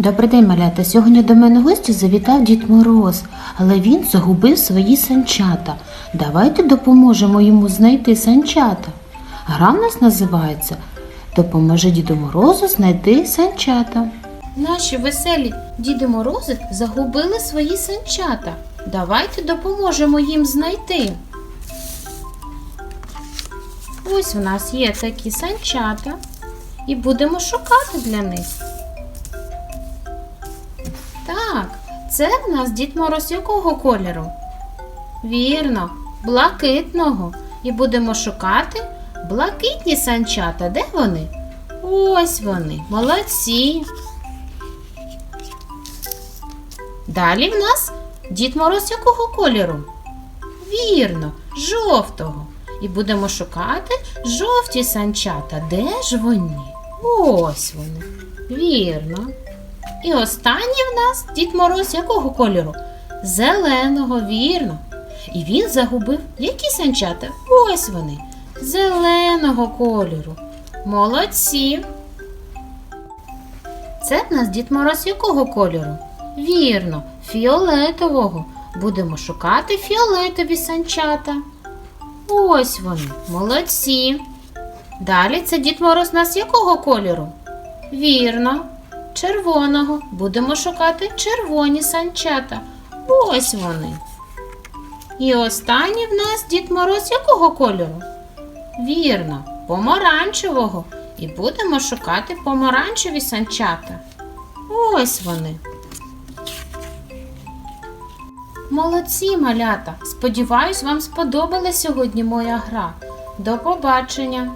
Добрий день, малята. Сьогодні до мене гості завітав Дід Мороз, але він загубив свої санчата. Давайте допоможемо йому знайти санчата. Гра в нас називається Допоможи Діду Морозу знайти санчата. Наші веселі Діди Морози загубили свої санчата. Давайте допоможемо їм знайти. Ось у нас є такі санчата, і будемо шукати для них. Це в нас Дід Мороз якого кольору? Вірно, блакитного. І будемо шукати блакитні санчата. Де вони? Ось вони, молодці. Далі в нас Дід Мороз якого кольору? Вірно, жовтого. І будемо шукати жовті санчата. Де ж вони? Ось вони. Вірно. І останній в нас Дід Мороз якого кольору? Зеленого, вірно. І він загубив які санчата? Ось вони. Зеленого кольору. Молодці. Це в нас Дід Мороз якого кольору? Вірно, фіолетового. Будемо шукати фіолетові санчата. Ось вони, молодці. Далі це Дід Мороз нас якого кольору? Вірно, червоного. Будемо шукати червоні санчата. Ось вони. І останній в нас Дід Мороз якого кольору? Вірно, помаранчевого. І будемо шукати помаранчеві санчата. Ось вони. Молодці, малята! Сподіваюсь, вам сподобалась сьогодні моя гра. До побачення!